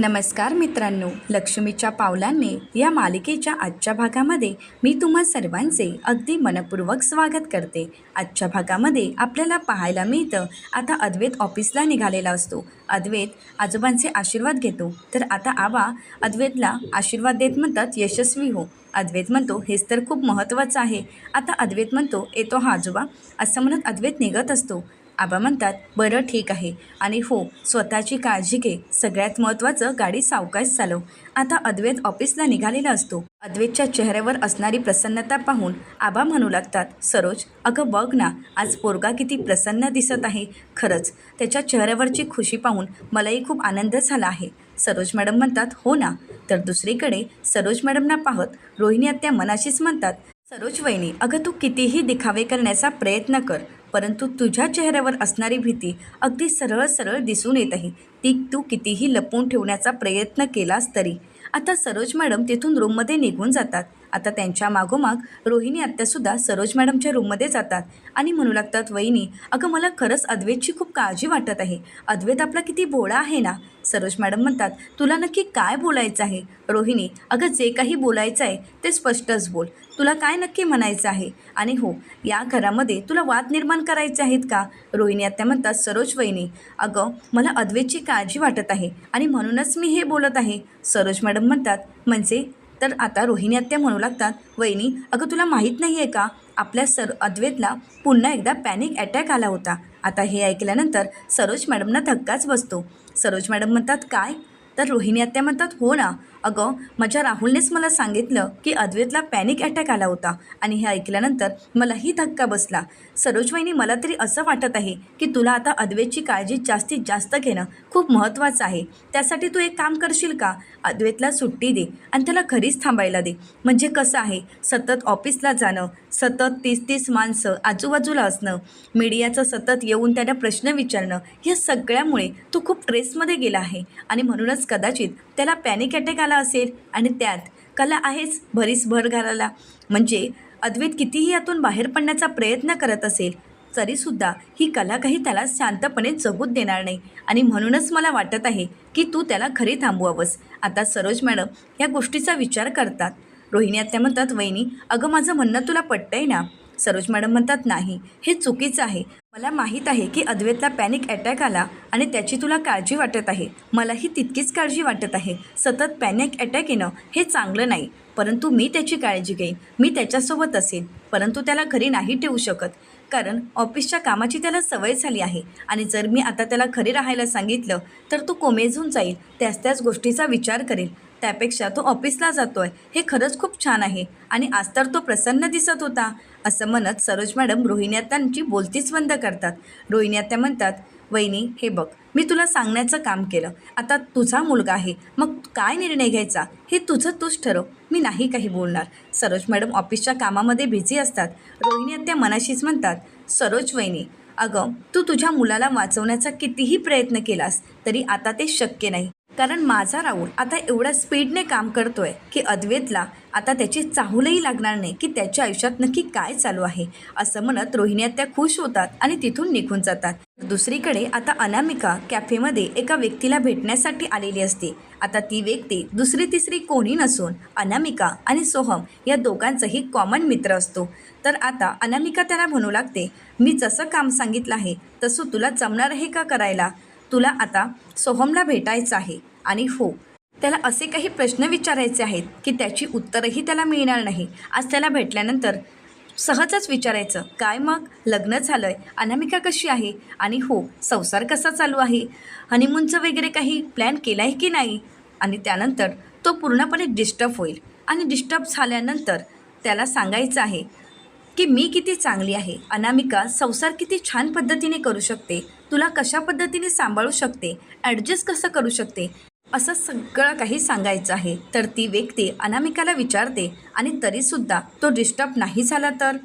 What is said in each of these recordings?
नमस्कार मित्रांनो लक्ष्मीच्या पावलांनी या मालिकेच्या आजच्या भागामध्ये मी तुम्हा सर्वांचे अगदी मनपूर्वक स्वागत करते. आजच्या भागामध्ये आपल्याला पाहायला मिळतं आता अद्वैत ऑफिसला निघालेला असतो. अद्वैत आजोबांचे आशीर्वाद घेतो. तर आता आबा अद्वैतला आशीर्वाद देत म्हणतात यशस्वी हो. अद्वैत म्हणतो हेच तर खूप महत्त्वाचं आहे. आता अद्वैत म्हणतो येतो हा आजोबा. असं म्हणत अद्वैत निघत असतो. आबा म्हणतात बरं ठीक आहे. आणि हो स्वतःची काळजी घे. सगळ्यात महत्त्वाचं गाडी सावकाश चालव. आता अद्वैत ऑफिसला निघालेला असतो. अद्वैतच्या चेहऱ्यावर असणारी प्रसन्नता पाहून आबा म्हणू लागतात सरोज अगं बघ ना आज पोरगा किती प्रसन्न दिसत आहे. खरंच त्याच्या चेहऱ्यावरची खुशी पाहून मलाही खूप आनंद झाला आहे. सरोज मॅडम म्हणतात हो ना. तर दुसरीकडे सरोज मॅडमना पाहत रोहिणी आत्या मनाशीच म्हणतात सरोज वहिनी अगं तू कितीही दिखावे करण्याचा प्रयत्न कर. परंतु तुझ्या चेहऱ्यावर असणारी भीती अगदी सरळ सरळ दिसून येत आहे ती तू कितीही लपवून ठेवण्याचा प्रयत्न केलास तरी. आता सरोज मॅडम तिथून रूममध्ये निघून जातात. आता त्यांच्या मागोमाग रोहिणी आत्यासुद्धा सरोज मॅडमच्या रूममध्ये जातात. आणि म्हणू लागतात वहिनी अगं मला खरंच अद्वैतची खूप काळजी वाटत आहे. अद्वैत आपला किती भोळा आहे ना? सरोज मॅडम म्हणतात तुला नक्की काय बोलायचं आहे? रोहिणी अगं जे काही बोलायचं आहे ते स्पष्टच बोल. तुला काय नक्की म्हणायचं आहे? आणि हो या घरामध्ये तुला वाद निर्माण करायचे आहेत का? रोहिणी आत्या म्हणतात सरोज वहिनी अगं मला अद्वैतची काळजी वाटत आहे आणि म्हणूनच मी हे बोलत आहे. सरोज मॅडम म्हणतात म्हणजे तर आता रोहिणी आत्या म्हणू लागतात वहिनी अगं तुला माहीत नाही आहे का आपल्या सर अद्वेतला पुन्हा एकदा पॅनिक अटॅक आला होता. आता हे ऐकल्यानंतर सरोज मॅडमना धक्काच बसतो. सरोज मॅडम म्हणतात काय? तर रोहिणी आत्या म्हणतात हो ना अगं माझ्या राहुलनेच मला सांगितलं की अद्वैतला पॅनिक अटॅक आला होता आणि हे ऐकल्यानंतर मलाही धक्का बसला. सरोजवाईनी मला तरी असं वाटत आहे की तुला आता अद्वैतची काळजी जास्तीत जास्त घेणं खूप महत्त्वाचं आहे. त्यासाठी तू एक काम करशील का? अद्वैतला सुट्टी दे आणि त्याला घरीच थांबायला दे. म्हणजे कसं आहे? सतत ऑफिसला जाणं सतत तीस तीस माणसं आजूबाजूला असणं मीडियाचं सतत येऊन त्यांना प्रश्न विचारणं या सगळ्यामुळे तू खूप ट्रेसमध्ये गेला आहे. आणि म्हणूनच कदाचित त्याला पॅनिक अटॅक आला असेल आणि त्यात कला आहेच भरीस भर घालायला. म्हणजे अद्वैत कितीही यातून बाहेर पडण्याचा प्रयत्न करत असेल तरीसुद्धा ही कला काही त्याला शांतपणे जगूत देणार नाही. आणि म्हणूनच मला वाटत आहे की तू त्याला घरी थांबवावंस. आता सरोज मॅडम या गोष्टीचा विचार करतात. रोहिणी आत्या म्हणतात वहिनी अगं माझं म्हणणं तुला पटतंय ना? सरोज मॅडम म्हणतात नाही हे चुकीचं आहे. मला माहीत आहे की अद्वैतला पॅनिक अटॅक आला आणि त्याची तुला काळजी वाटत आहे. मलाही तितकीच काळजी वाटत आहे. सतत पॅनिक अटॅक येणं हे चांगलं नाही. परंतु मी त्याची काळजी घेईन. मी त्याच्यासोबत असेन. परंतु त्याला घरी नाही ठेवू शकत. कारण ऑफिसच्या कामाची त्याला सवय झाली आहे. आणि जर मी आता त्याला घरी राहायला सांगितलं तर तो कोमेजून जाईल. त्याच त्याच गोष्टीचा विचार करेल. त्यापेक्षा तो ऑफिसला जातो आहे हे खरंच खूप छान आहे. आणि आज तर तो प्रसन्न दिसत होता. असं म्हणत सरोज मॅडम रोहिण्यातांची बोलतीच बंद करतात. रोहिणी आत्या म्हणतात वहिनी हे बघ मी तुला सांगण्याचं काम केलं. आता तुझा मुलगा आहे. मग काय निर्णय घ्यायचा? हे तुझं तूच ठरव. मी नाही काही बोलणार. सरोज मॅडम ऑफिसच्या कामामध्ये बिझी असतात. रोहिणी आत्या मनाशीच म्हणतात सरोज वहिनी अगं तू तुझ्या मुलाला वाचवण्याचा कितीही प्रयत्न केलास तरी आता ते शक्य नाही. कारण माझा राहुल आता एवढ्या स्पीडने काम करतोय की अद्वेतला आता त्याची चाहूलही लागणार नाही की त्याच्या आयुष्यात नक्की काय चालू आहे असं म्हणत रोहिण्यात त्या खुश होतात आणि तिथून निघून जातात. दुसरीकडे आता अनामिका कॅफेमध्ये एका व्यक्तीला भेटण्यासाठी आलेली असते. आता ती व्यक्ती दुसरी तिसरी कोणी नसून अनामिका आणि सोहम या दोघांचाही कॉमन मित्र असतो. तर आता अनामिका त्याला म्हणू लागते मी जसं काम सांगितलं आहे तसं तुला जमणार आहे का करायला? तुला आता सोहमला भेटायचं आहे. आणि हो त्याला असे काही प्रश्न विचारायचे आहेत की त्याची उत्तरही त्याला मिळणार नाही. आज त्याला भेटल्यानंतर सहजच विचारायचं काय मग? लग्न झालं आहे अनामिका कशी आहे? आणि हो संसार कसा चालू आहे? हनीमूनचं वगैरे काही प्लॅन केला आहे की नाही? आणि त्यानंतर तो पूर्णपणे डिस्टर्ब होईल. आणि डिस्टर्ब झाल्यानंतर त्याला सांगायचं आहे की मी किती चांगली आहे. अनामिका संसार किती छान पद्धतीने करू शकते. तुला कशा पद्धतीने सांभाळू शकते ॲडजस्ट कसं करू शकते असं सगळं काही सांगायचं आहे. तर ती व्यक्ती अनामिकाला विचारते आणि तरीसुद्धा तो डिस्टर्ब नाही झाला तर?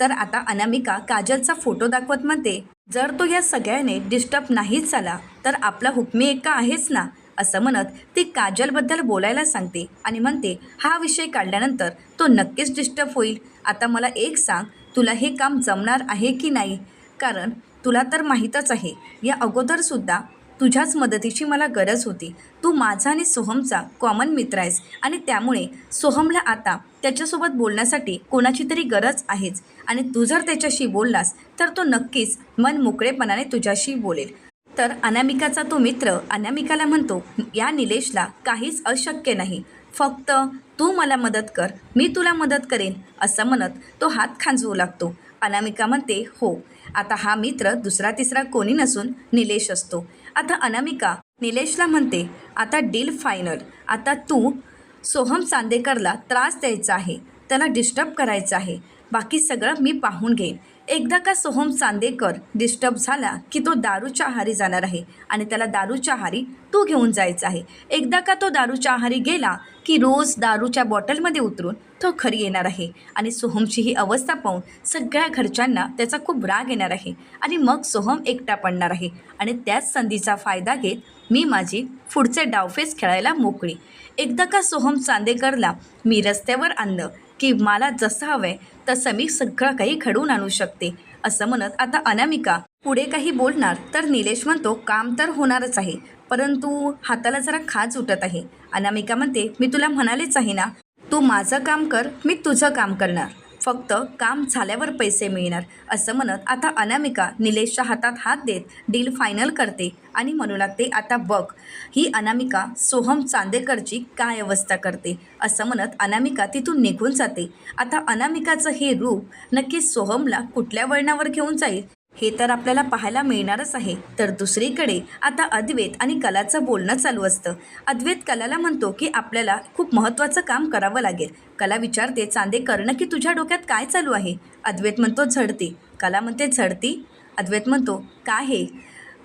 तर आता अनामिका काजलचा फोटो दाखवत म्हणते जर तो या सगळ्याने डिस्टर्ब नाहीच झाला तर आपला हुकमी एका आहेच ना? असं म्हणत ती काजलबद्दल बोलायला सांगते आणि म्हणते हा विषय काढल्यानंतर तो नक्कीच डिस्टर्ब होईल. आता मला एक सांग तुला हे काम जमणार आहे की नाही? कारण तुला तर माहीतच आहे या अगोदरसुद्धा तुझ्याच मदतीची मला गरज होती. तू माझा आणि सोहमचा कॉमन मित्र आहेस आणि त्यामुळे सोहमला आता त्याच्यासोबत बोलण्यासाठी कोणाची तरी गरज आहेच आणि तू जर त्याच्याशी बोललास तर तो नक्कीच मन मोकळेपणाने तुझ्याशी बोलेल. तर अनामिकाचा तो मित्र अनामिकाला म्हणतो या निलेशला काहीच अशक्य नाही. फक्त तू मला मदत कर. मी तुला मदत करेन असं म्हणत तो हात खांजवू लागतो. अनामिका म्हणते हो. आता हा मित्र दुसरा तिसरा कोणी नसून निलेश असतो. आता अनामिका निलेशला म्हणते आता डील फायनल. आता तू सोहम चांदेकरला त्रास द्यायचा आहे. त्याला डिस्टर्ब करायचं आहे. बाकी सगळं मी पाहून घेईन. एकदा का सोहम चांदेकर डिस्टर्ब झाला की तो दारूच्या आहारी जाणार आहे आणि त्याला दारूच्या आहारी तू घेऊन जायचा आहे. एकदा का तो दारूच्या आहारी गेला की रोज दारूच्या बॉटलमध्ये उतरून तो घरी येणार आहे आणि सोहमची ही अवस्था पाहून सगळ्या घरच्यांना त्याचा खूप राग येणार आहे आणि मग सोहम एकटा पडणार आहे आणि त्याच संधीचा फायदा घेत मी माझी पुढचे डावफेस खेळायला मोकळी. एकदा का सोहम चांदेकरला मी रस्त्यावर आणलं की मला जसं हवं आहे तसं मी सगळं काही घडवून आणू शकते असं म्हणत आता अनामिका पुढे काही बोलणार तर निलेश म्हणतो काम तर होणारच आहे परंतु हाताला जरा खाज उठत आहे. अनामिका म्हणते मी तुला म्हणालेच आहे ना तू माझं काम कर मी तुझं काम करणार. फक्त काम झाल्यावर पैसे मिळणार असं म्हणत आता अनामिका निलेशच्या हातात हात देत डील फायनल करते आणि म्हणू लागते आता बघ ही अनामिका सोहम चांदेकरची काय अवस्था करते? असं म्हणत अनामिका तिथून निघून जाते. आता अनामिकाचं हे रूप नक्की सोहमला कुठल्या वळणावर घेऊन जाईल? हे तर आपल्याला पाहायला मिळणारच आहे. तर दुसरीकडे आता अद्वैत आणि कलाचं बोलणं चालू असतं. अद्वैत कलाला म्हणतो की आपल्याला खूप महत्त्वाचं काम करावं लागेल. कला विचारते चांदे करणं की तुझ्या डोक्यात काय चालू आहे? अद्वैत म्हणतो झडती. कला म्हणते झडती? अद्वैत म्हणतो काय हे?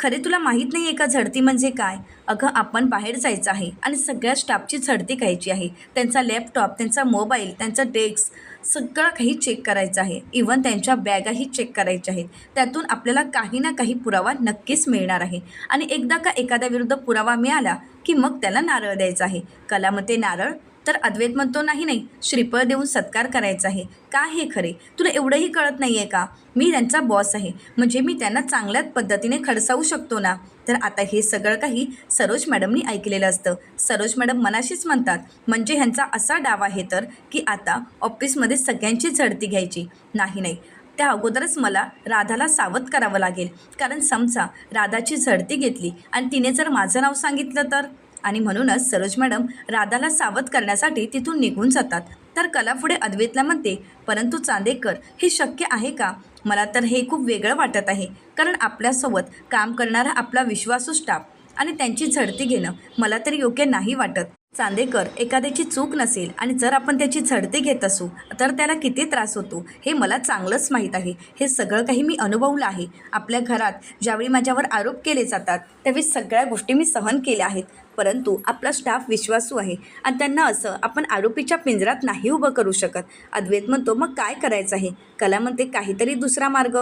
खरे तुला माहीत नाही आहे का झडती म्हणजे काय? अगं आपण बाहेर जायचं आहे आणि सगळ्या स्टाफची झडती घ्यायची आहे. त्यांचा लॅपटॉप त्यांचा मोबाईल त्यांचा डेस्क सगळं काही चेक करायचं आहे. इवन त्यांच्या बॅगाही चेक करायच्या आहेत. त्यातून आपल्याला काही ना काही पुरावा नक्कीच मिळणार आहे. आणि एकदा का एखाद्या विरुद्ध पुरावा मिळाला की मग त्याला नारळ द्यायचा आहे. कलामते नारळ तर अद्वैत म्हणतो नाही नाही श्रीफळ देऊन सत्कार करायचा आहे. का हे खरे? तुला एवढंही कळत नाही आहे का? मी त्यांचा बॉस आहे. म्हणजे मी त्यांना चांगल्याच पद्धतीने खडसावू शकतो ना? तर आता हे सगळं काही सरोज मॅडमनी ऐकलेलं असतं. सरोज मॅडम मनाशीच म्हणतात म्हणजे ह्यांचा असा डाव आहे तर की आता ऑफिसमध्ये सगळ्यांची झडती घ्यायची. नाही नाही. त्या अगोदरच मला राधाला सावध करावं लागेल. कारण समजा राधाची झडती घेतली आणि तिने जर माझं नाव सांगितलं तर? आणि म्हणूनच सरोज मॅडम राधाला सावध करण्यासाठी तिथून निघून जातात. तर कला पुढे अद्वैतला म्हणते परंतु चांदेकर हे शक्य आहे का? मला तर हे खूप वेगळं वाटत आहे कारण आपल्यासोबत काम करणारा आपला विश्वासू स्टाफ आणि त्यांची झडती घेणं मला तरी योग्य नाही वाटत. चांदेकर एखाद्याची चूक नसेल आणि जर आपण त्याची झडती घेत असू तर त्याला किती त्रास होतो हे मला चांगलंच माहीत आहे. हे सगळं काही मी अनुभवलं आहे. आपल्या घरात ज्यावेळी माझ्यावर आरोप केले जातात त्यावेळी सगळ्या गोष्टी मी सहन केल्या आहेत. परंतु आपला स्टाफ विश्वासू आहे आणि त्यांना असं आपण आरोपीच्या पिंजरात नाही उभं करू शकत. अद्वैत म्हणतो मग काय करायचं आहे? कला म्हणते काहीतरी दुसरा मार्ग.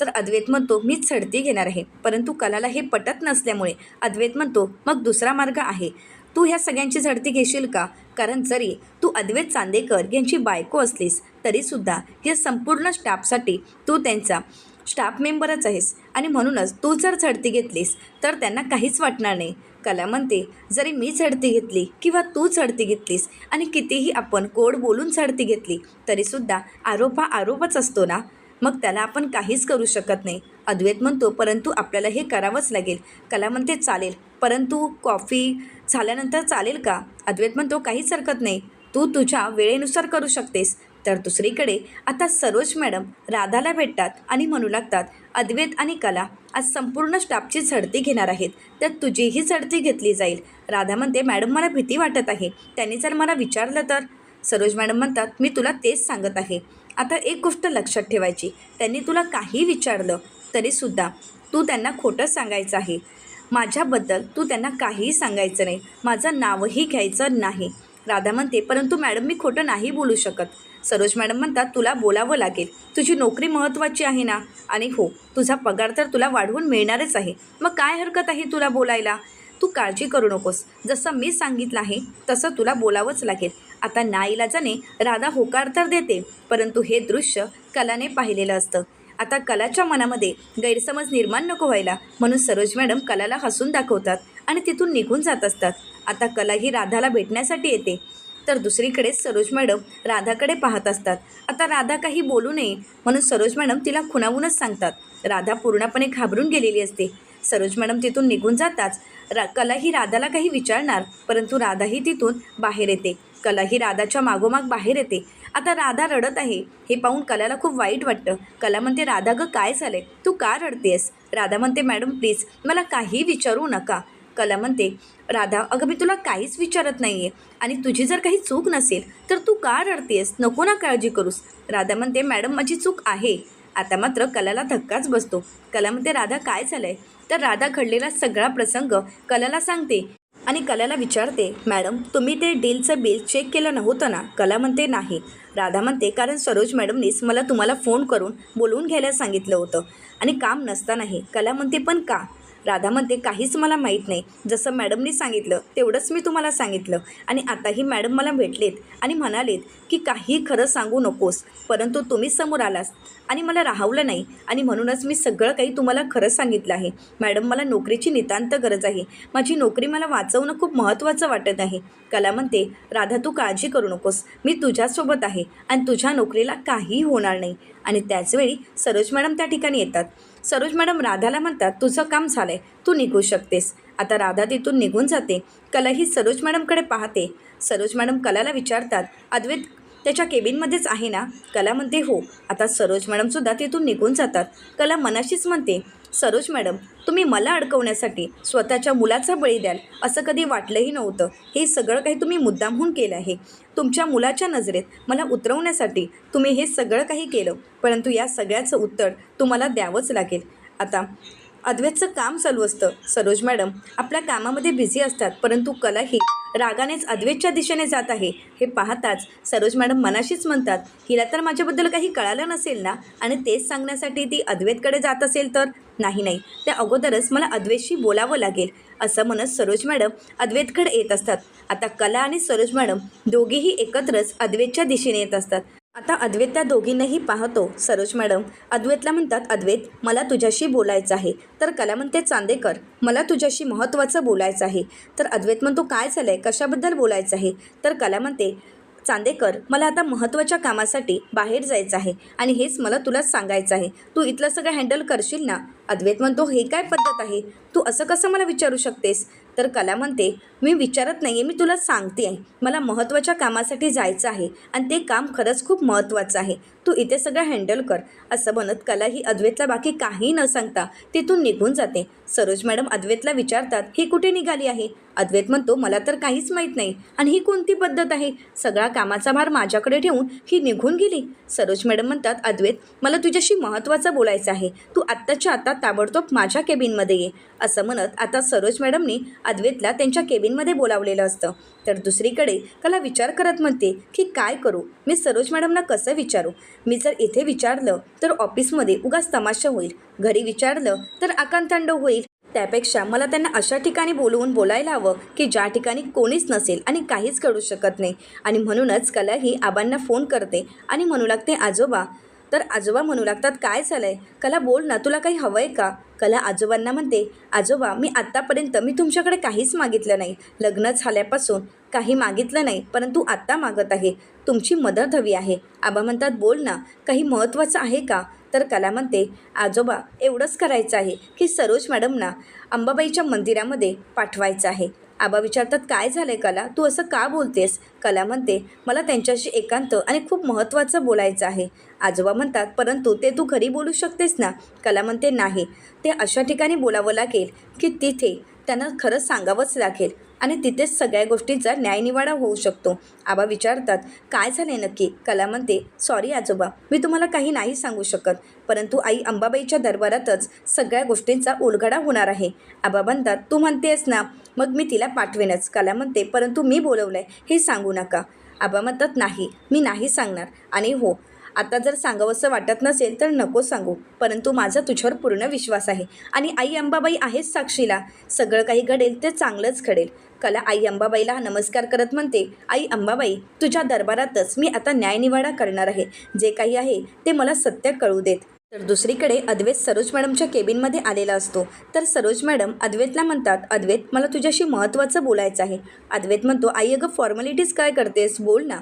तर अद्वैत म्हणतो मीच झडती घेणार आहे. परंतु कलाला हे पटत नसल्यामुळे अद्वैत म्हणतो मग दुसरा मार्ग आहे. तू ह्या सगळ्यांची झडती घेशील का? कारण जरी तू अद्वैत चांदेकर यांची बायको असलीस तरीसुद्धा या संपूर्ण स्टाफसाठी तू त्यांचा स्टाफ मेंबरच आहेस. आणि म्हणूनच तू जर झडती घेतलीस तर त्यांना काहीच वाटणार नाही. कला म्हणते जरी मी झडती घेतली किंवा तू झडती घेतलीस आणि कितीही आपण कोड बोलून झडती घेतली तरीसुद्धा आरोप हा आरोपच असतो ना? मग त्याला आपण काहीच करू शकत नाही. अद्वैत म्हणतो परंतु आपल्याला हे करावंच लागेल. कला म्हणते चालेल. परंतु कॉफी झाल्यानंतर चालेल का? अद्वैत म्हणतो काहीच हरकत नाही. तू तुझ्या वेळेनुसार करू शकतेस तर दुसरीकडे आता सरोज मॅडम राधाला भेटतात आणि म्हणू लागतात अद्वैत आणि कला आज संपूर्ण स्टाफची झडती घेणार आहेत. तर तुझीही झडती घेतली जाईल राधा म्हणते मॅडम मला भीती वाटत आहे. त्यांनी जर मला विचारलं तर सरोज मॅडम म्हणतात मी तुला तेच सांगत आहे. आता एक गोष्ट लक्षात ठेवायची. त्यांनी तुला काही विचारलं तरीसुद्धा तू त्यांना खोटं सांगायचं आहे. माझ्याबद्दल तू त्यांना काहीही सांगायचं नाही. माझं नावही घ्यायचं नाही. राधा म्हणते परंतु मॅडम मी खोटं नाही बोलू शकत. सरोज मॅडम म्हणतात तुला बोलावं लागेल. तुझी नोकरी महत्त्वाची आहे ना? आणि हो तुझा पगार तर तुला वाढवून मिळणारच आहे. मग काय हरकत आहे तुला बोलायला? तू काळजी करू नकोस. जसं मी सांगितलं आहे तसं तुला बोलावंच लागेल. आता नाईलाजाने राधा होकार तर देते परंतु हे दृश्य कलाने पाहिलेलं असतं. आता कलाच्या मनामध्ये गैरसमज निर्माण नको व्हायला. म्हणून सरोज मॅडम कलाला हसून दाखवतात आणि तिथून निघून जात असतात. आता कला ही राधाला भेटण्यासाठी येते. तर दुसरीकडे सरोज मॅडम राधाकडे पाहत असतात. आता राधा काही बोलू नये. म्हणून सरोज मॅडम तिला खुणावूनच सांगतात. राधा पूर्णपणे घाबरून गेलेली असते. सरोज मॅडम तिथून निघून जाताच रा कला ही राधाला काही विचारणार परंतु राधाही तिथून बाहेर येते. कला ही राधाच्या मागोमाग बाहेर येते. आता राधा रडत आहे. हे पाहून कलाला खूप वाईट वाटतं. कला म्हणते राधा गं काय झालंय? तू का रडतेस राधा म्हणते मॅडम प्लीज मला काही विचारू नका. कला म्हणते राधा अगं मी तुला काहीच विचारत नाही आहे आणि तुझी जर काही चूक नसेल तर तू का रडतेस नको ना काळजी करूस. राधा म्हणते मॅडम माझी चूक आहे. आता मात्र कलाला धक्काच बसतो. कला म्हणते राधा काय झालं आहे तर राधा घडलेला सगळा प्रसंग कलाला सांगते. आणि कलाला विचारते मॅडम तुम्ही ते डीलचं बिल चेक केलं नव्हतं ना? कला म्हणते नाही. राधा म्हणते कारण सरोज मॅडमनीच मला तुम्हाला फोन करून बोलवून घ्यायला सांगितलं होतं आणि काम नसतानाही. कला म्हणते पण का? राधा म्हणते काहीच मला माहीत नाही. जसं मॅडमनी सांगितलं तेवढंच मी तुम्हाला सांगितलं. आणि आताही मॅडम मला भेटलेत आणि म्हणालेत की काही खरं सांगू नकोस परंतु तुम्हीच समोर आलास. आणि मला राहवलं नाही. आणि म्हणूनच मी सगळं काही तुम्हाला खरं सांगितलं आहे. मॅडम मला नोकरीची नितांत गरज आहे. माझी नोकरी मला वाचवणं खूप महत्त्वाचं वाटत आहे. कला म्हणते राधा तू काळजी करू नकोस. मी तुझ्यासोबत आहे आणि तुझ्या नोकरीला काहीही होणार नाही. आणि त्याचवेळी सरोज मॅडम त्या ठिकाणी येतात. सरोज मॅडम राधाला म्हणतात तुझं काम झालंय तू निघू शकतेस. आता राधा तिथून निघून जाते. कला ही सरोज मॅडमकडे पाहते. सरोज मॅडम कलाला विचारतात अद्वैत त्याच्या केबिनमध्येच आहे ना? कला म्हणते हो. आता सरोज मॅडमसुद्धा तिथून निघून जातात. कला मनाशीच म्हणते सरोज मॅडम तुम्ही मला अडकवण्यासाठी स्वतःच्या मुलाचा बळी द्याल असं कधी वाटलंही नव्हतं. हे सगळं काही तुम्ही मुद्दामहून केलं आहे. तुमच्या मुलाच्या नजरेत मला उतरवण्यासाठी तुम्ही हे सगळं काही केलं परंतु या सगळ्याचं उत्तर तुम्हाला द्यावंच लागेल. आता अद्वैतचं काम चालू असतं. सरोज मॅडम आपल्या कामामध्ये बिझी असतात परंतु कला ही रागानेच अद्वैतच्या दिशेने जात आहे. हे पाहताच सरोज मॅडम मनाशीच म्हणतात हिला तर माझ्याबद्दल काही कळालं नसेल ना? आणि तेच सांगण्यासाठी ती अद्वैतकडे जात असेल तर? नाही नाही. त्या अगोदरच मला अद्वैतशी बोलावं लागेल. असं म्हणत सरोज मॅडम अद्वैतकडे येत असतात. आता कला आणि सरोज मॅडम दोघेही एकत्रच अद्वैतच्या दिशेने येत असतात. आता अद्वैत त्या दोघींनाही पाहतो सरोज मॅडम. अद्वैतला म्हणतात अद्वैत मला तुझ्याशी बोलायचं आहे. तर कला म्हणते चांदेकर मला तुझ्याशी महत्त्वाचं बोलायचं आहे. तर अद्वैत म्हणतो काय झालं आहे कशाबद्दल बोलायचं आहे? तर कला म्हणते चांदेकर मला आता महत्त्वाच्या कामासाठी बाहेर जायचं आहे आणि हेच मला तुला सांगायचं आहे. तू इथलं सगळं हँडल करशील ना? अद्वैत म्हणतो हे काय पद्धत आहे? तू असं कसं मला विचारू शकतेस? तर कला म्हणते मी विचारत नाही आहे मी तुला सांगते आहे मला महत्त्वाच्या कामासाठी जायचं आहे आणि ते काम खरंच खूप महत्त्वाचं आहे. तू इथे सगळं हँडल कर. असं म्हणत कला ही अद्वैतला बाकी काही न सांगता तिथून निघून जाते. सरोज मॅडम अद्वैतला विचारतात ही कुठे निघाली आहे? अद्वैत म्हणतो मला तर काहीच माहीत नाही. आणि ही कोणती पद्धत आहे? सगळा कामाचा भार माझ्याकडे ठेवून ही निघून गेली. सरोज मॅडम म्हणतात अद्वैत मला तुझ्याशी महत्त्वाचं बोलायचं आहे. तू आत्ताच्या आत्ता ताबडतोब माझ्या केबिनमध्ये ये. असं म्हणत आता सरोज मॅडमनी अद्वैतला त्यांच्या केबिनमध्ये बोलावलेलं असतं. तर दुसरीकडे कला विचार करत म्हणते की काय करू? मी सरोज मॅडमना कसं विचारू? मी जर इथे विचारलं तर ऑफिसमध्ये उगाच तमाशा होईल. घरी विचारलं तर आकांतांड होईल. त्यापेक्षा मला त्यांना अशा ठिकाणी बोलवून बोलायला हवं की ज्या ठिकाणी कोणीच नसेल आणि काहीच करू शकत नाही. आणि म्हणूनच कला ही आबांना फोन करते आणि म्हणू लागते आजोबा तर आजोबा म्हणू लागतात काय झालं आहे कला बोल ना तुला काही हवं आहे का? कला आजोबांना म्हणते आजोबा मी आत्तापर्यंत मी तुमच्याकडे काहीच मागितलं नाही. लग्न झाल्यापासून काही मागितलं नाही परंतु आत्ता मागत आहे. तुमची मदत हवी आहे. आबा म्हणतात बोल ना काही महत्त्वाचं आहे का? तर कला म्हणते आजोबा एवढंच करायचं आहे की सरोज मॅडमना अंबाबाईच्या मंदिरामध्ये पाठवायचं आहे. आबा विचारतात काय झालं आहे कला? तू असं का बोलतेस? कला म्हणते मला त्यांच्याशी एकांत आणि खूप महत्त्वाचं बोलायचं आहे. आजोबा म्हणतात परंतु ते तू घरी बोलू शकतेस ना? कला म्हणते नाही. ते अशा ठिकाणी बोलावं लागेल की तिथे त्यांना खरंच सांगावंच लागेल. आणि तिथेच सगळ्या गोष्टींचा न्यायनिवाडा होऊ शकतो. आबा विचारतात काय झाले नक्की? कला म्हणते सॉरी आजोबा मी तुम्हाला काही नाही सांगू शकत. परंतु आई अंबाबाईच्या दरबारातच सगळ्या गोष्टींचा उलगडा होणार आहे. आबा म्हणतात तू म्हणतेस ना मग मी तिला पाठवेनच. कला म्हणते परंतु मी बोलवलं आहे हे सांगू नका. आबा म्हणतात नाही मी नाही सांगणार. आणि हो आता जर सांगावंसं वाटत नसेल तर नको सांगू. परंतु माझा तुझ्यावर पूर्ण विश्वास आहे. आणि आई अंबाबाई आहेच साक्षीला. सगळं काही घडेल ते चांगलंच घडेल. कला आई अंबाबाईला नमस्कार करत म्हणते आई अंबाबाई तुझ्या दरबारातच मी आता न्यायनिवाडा करणार आहे. जे काही आहे ते मला सत्य कळू देत. तर दुसरीकडे अद्वैत सरोज मॅडमच्या केबिनमध्ये आलेला असतो. तर सरोज मॅडम अद्वैतला म्हणतात अद्वैत मला तुझ्याशी महत्त्वाचं बोलायचं आहे. अद्वैत म्हणतो आई अगं फॉर्मॅलिटीज काय करतेस? बोल ना.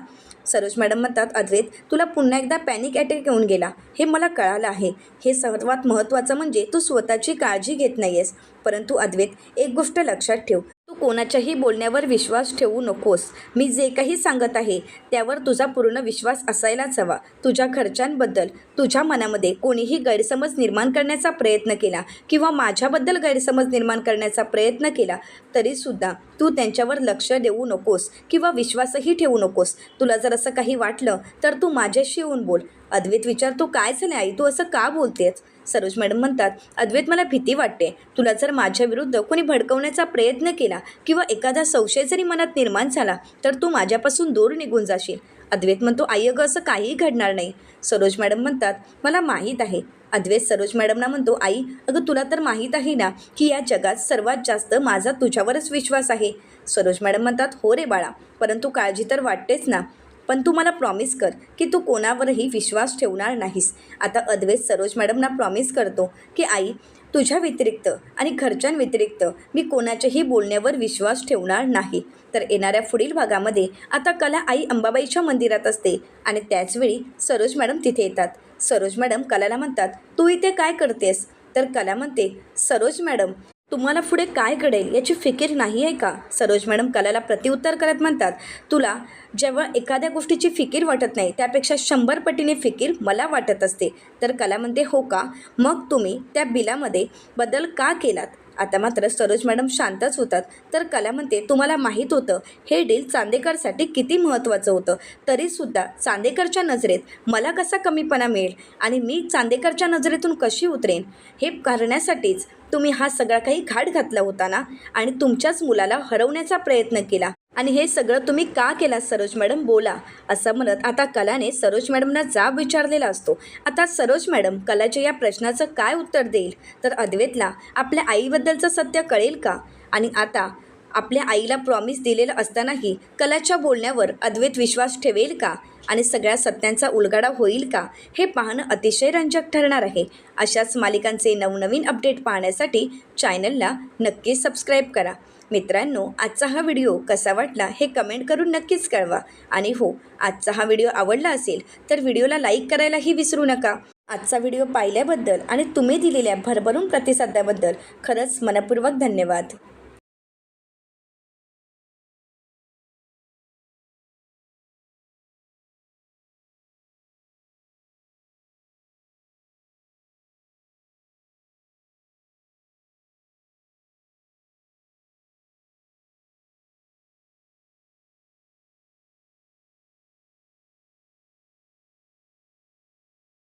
सरोज मॅडम म्हणतात अद्वैत तुला पुन्हा एकदा पॅनिक अटॅक येऊन गेला. हे मला कळालं आहे. हे सर्वात महत्त्वाचं म्हणजे तू स्वतःची काळजी घेत नाही आहेस परंतु अद्वैत एक गोष्ट लक्षात ठेव. कोणाच्याही बोलण्यावर विश्वास ठेवू नकोस. मी जे काही सांगत आहे त्यावर तुझा पूर्ण विश्वास असायलाच हवा. तुझ्या खर्चांबद्दल तुझ्या मनामध्ये कोणीही गैरसमज निर्माण करण्याचा प्रयत्न केला किंवा माझ्याबद्दल गैरसमज निर्माण करण्याचा प्रयत्न केला तरीसुद्धा तू त्यांच्यावर लक्ष देऊ नकोस किंवा विश्वासही ठेवू नकोस. तुला जर असं काही वाटलं तर तू माझ्याशी येऊन बोल. अद्वैत विचार तू काय झालं आई? तू असं का बोलतेस? सरोज मॅडम म्हणतात अद्वैत मला भीती वाटते. तुला जर माझ्या विरुद्ध कोणी भडकवण्याचा प्रयत्न केला किंवा एखादा संशय जरी मनात निर्माण झाला तर तू माझ्यापासून दूर निघून जाशील. अद्वैत म्हणतो आई अगं असं काहीही घडणार नाही. सरोज मॅडम म्हणतात मला माहीत आहे. अद्वैत सरोज मॅडमना म्हणतो आई अगं तुला तर माहीत आहे ना की या जगात सर्वात जास्त माझा तुझ्यावरच विश्वास आहे. सरोज मॅडम म्हणतात हो रे बाळा परंतु काळजी तर वाटतेच ना. पण तू मला प्रॉमिस कर की तू कोणावरही विश्वास ठेवणार नाहीस. आता अद्वैत सरोज मॅडमना प्रॉमिस करतो की आई तुझ्या व्यतिरिक्त आणि घरच्यांव्यतिरिक्त मी कोणाच्याही बोलण्यावर विश्वास ठेवणार नाही. तर येणाऱ्या पुढील भागामध्ये आता कला आई अंबाबाईच्या मंदिरात असते आणि त्याचवेळी सरोज मॅडम तिथे येतात. सरोज मॅडम कलाला म्हणतात तू इथे काय करतेस? तर कला म्हणते सरोज मॅडम तुम्हाला पुढे काय घडेल याची फिकीर नाही आहे का? सरोज मॅडम कलाला प्रतिउत्तर करत म्हणतात तुला जेव्हा एखाद्या गोष्टीची फिकीर वाटत नाही त्यापेक्षा शंभर पटीने फिकीर मला वाटत असते. तर कला म्हणते हो का? मग तुम्ही त्या बिलामध्ये बदल का केलात? आता मात्र सरोज मॅडम शांतच होतात. तर कला म्हणते तुम्हाला माहीत होतं हे डील चांदेकरसाठी किती महत्त्वाचं होतं. तरीसुद्धा चांदेकरच्या नजरेत मला कसा कमीपणा मिळेल आणि मी चांदेकरच्या नजरेतून कशी उतरेन? हे करण्यासाठीच तुम्ही हा सगळा काही घाट घातला होता ना? आणि तुमच्याच मुलाला हरवण्याचा प्रयत्न केला. आणि हे सगळं तुम्ही का केला सरोज मॅडम? बोला. असं म्हणत आता कलाने सरोज मॅडमना जाब विचारलेला असतो. आता सरोज मॅडम कलाच्या या प्रश्नाचं काय उत्तर देईल? तर अद्वैतला आपल्या आईबद्दलचं सत्य कळेल का? आणि आता आपल्या आईला प्रॉमिस दिलेलं असतानाही कलाच्या बोलण्यावर अद्वैत विश्वास ठेवेल का? आणि सगळ्या सत्यांचा उलगडा होईल का हे पाहणं अतिशय रंजक ठरणार आहे. अशाच मालिकांचे नवनवीन अपडेट पाहण्यासाठी चॅनलला नक्कीच सबस्क्राईब करा. मित्रांनो आजचा हा व्हिडिओ कसा वाटला हे कमेंट करून नक्कीच कळवा. आणि हो आजचा हा व्हिडिओ आवडला असेल तर व्हिडिओला लाईक करायलाही विसरू नका. आजचा व्हिडिओ पाहिल्याबद्दल आणि तुम्ही दिलेल्या भरभरून प्रतिसादाबद्दल खरंच मनपूर्वक धन्यवाद.